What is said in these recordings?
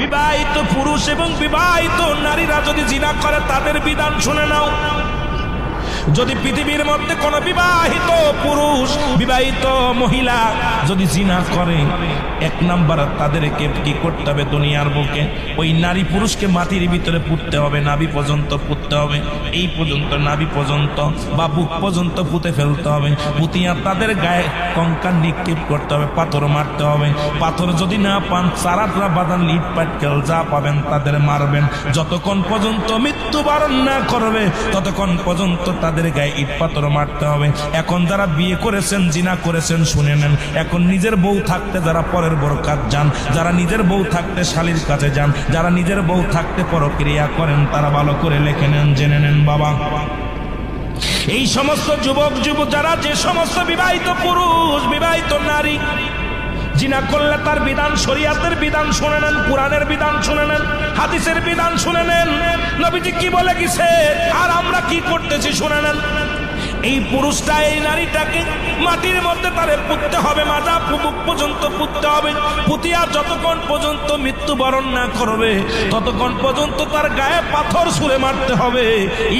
বিবাহিত পুরুষ এবং বিবাহিত নারীরা যদি জিনা করে তাদের বিধান শুনে নাও। যদি পৃথিবীর মধ্যে কোন বিবাহিত পুরুষ, বিবাহিত মহিলা যদি জিনা করে, এক নাম্বার তাদেরকে কি করতে হবে দুনিয়ার বুকে? ওই নারী পুরুষকে মাটির ভিতরে পুঁততে হবে, নাভি পর্যন্ত পুঁততে হবে, এই পর্যন্ত নাভি পর্যন্ত বা বুক পর্যন্ত পুঁতে ফেলতে হবে, পুঁতিয়া তাদের গায়ে কঙ্কাল নিক্ষেপ করতে হবে, পাথর মারতে হবে, পাথর যদি না পান চারাটরা বাদান লিট পাটকেল যা পাবেন তাদের মারবেন, যতক্ষণ পর্যন্ত মৃত্যুবরণ না করবে, ততক্ষণ পর্যন্ত তাদের গায়ে ইট পাথর মারতে হবে। এখন যারা বিয়ে করেছেন, জিনা করেছেন, শুনে নেন। এখন নিজের বউ থাকতে যারা পরের বড় কাজ যান, যারা নিজের বউ থাকতে শালির কাছে যান, যারা নিজের বউ থাকতে পরক্রিয়া করেন, তারা ভালো করে লেখে নেন, জেনে নেন, বাবা। এই সমস্ত যুবক যুবক যারা যে সমস্ত বিবাহিত পুরুষ, বিবাহিত নারী জিনা করলে তার বিধান শরিয়াতের বিধান শুনে নেন, কোরআনের বিধান শুনে নেন, হাদিসের বিধান শুনে নেন। নবীজি কি বলে গেছে? আর আমরা কি করতেছি শুনে নেন। এই পুরুষটা, এই নারীটাকে মাটির মধ্যে তারে পুঁততে হবে মাজা পুবুক পর্যন্ত পুঁততে হবে। পুতিয়া যতক্ষণ পর্যন্ত মৃত্যুবরণ না করবে, ততক্ষণ পর্যন্ত তার গায়ে পাথর সুরে মারতে হবে।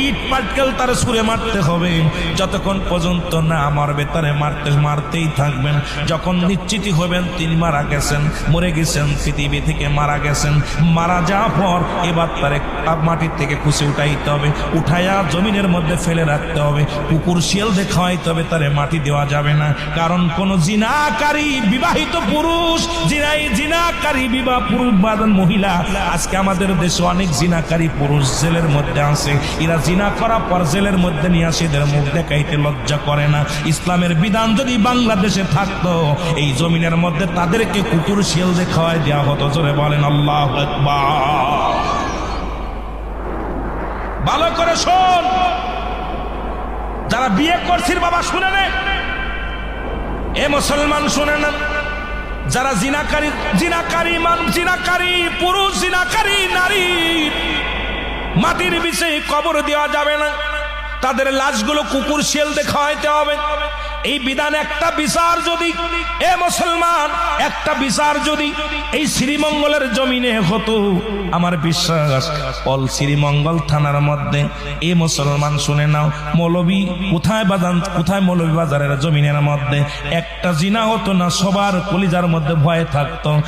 ইট পাটকেল তার সুরে মারতে হবে। যতক্ষণ পর্যন্ত না মারবে, তারে মারতে মারতেই থাকবেন। যখন নিশ্চিত হবেন তিনি মারা গেছেন, মরে গেছেন, পৃথিবী থেকে মারা গেছেন, মারা যাওয়ার পর এবার তারে মাটির থেকে খুশি উঠাইতে হবে। উঠাইয়া জমিনের মধ্যে ফেলে রাখতে হবে। কুকুর শিয়াল দেখাইতে হবে, তারে মাটি দেওয়া যাবে না। কারণ কোন জিনাকারী বিবাহিত পুরুষ, জিনাই জিনাকারী বিবাহ পুরুষ, বাদন মহিলা। আজকে আমাদের দেশে অনেক জিনাকারী পুরুষ জেলের মধ্যে আছে। এরা জিনা করা পর জেলের মধ্যে নিয়ে আসে, এদের মুখ দেখাইতে লজ্জা করে না। ইসলামের বিধান যদি বাংলাদেশে থাকতো, এই জমিনের মধ্যে তাদেরকে কুকুর, শিয়াল দেখায় দেওয়া হতো। জোরে বলেন, আল্লাহ ভালো করে শোন। যারা বিয়ে করছিস বাবা শুনে নে। এ মুসলমান শুনে নেন। যারা জিনাকারী জিনাকারী মান, জিনাকারী পুরুষ, জিনাকারী নারী, মাটির বিষয়ে কবর দেওয়া যাবে না। তাদের লাশগুলো কুকুর শেল দেখাইতে হবে। এই বিধান একটা বিচার যদি, এ মুসলমান, একটা বিচার যদি এই শ্রীমঙ্গলের জমিনে হতো, আমার বিশ্বাস, অল শ্রীমঙ্গল থানার মধ্যে, এ মুসলমান শুনে নাও, মৌলবী কোথায় বাজান, কোথায় মৌলবী বাজারের জমিনের মধ্যে, একটা জিনা হতো না, সবার কলিজার মধ্যে ভয় থাকতো।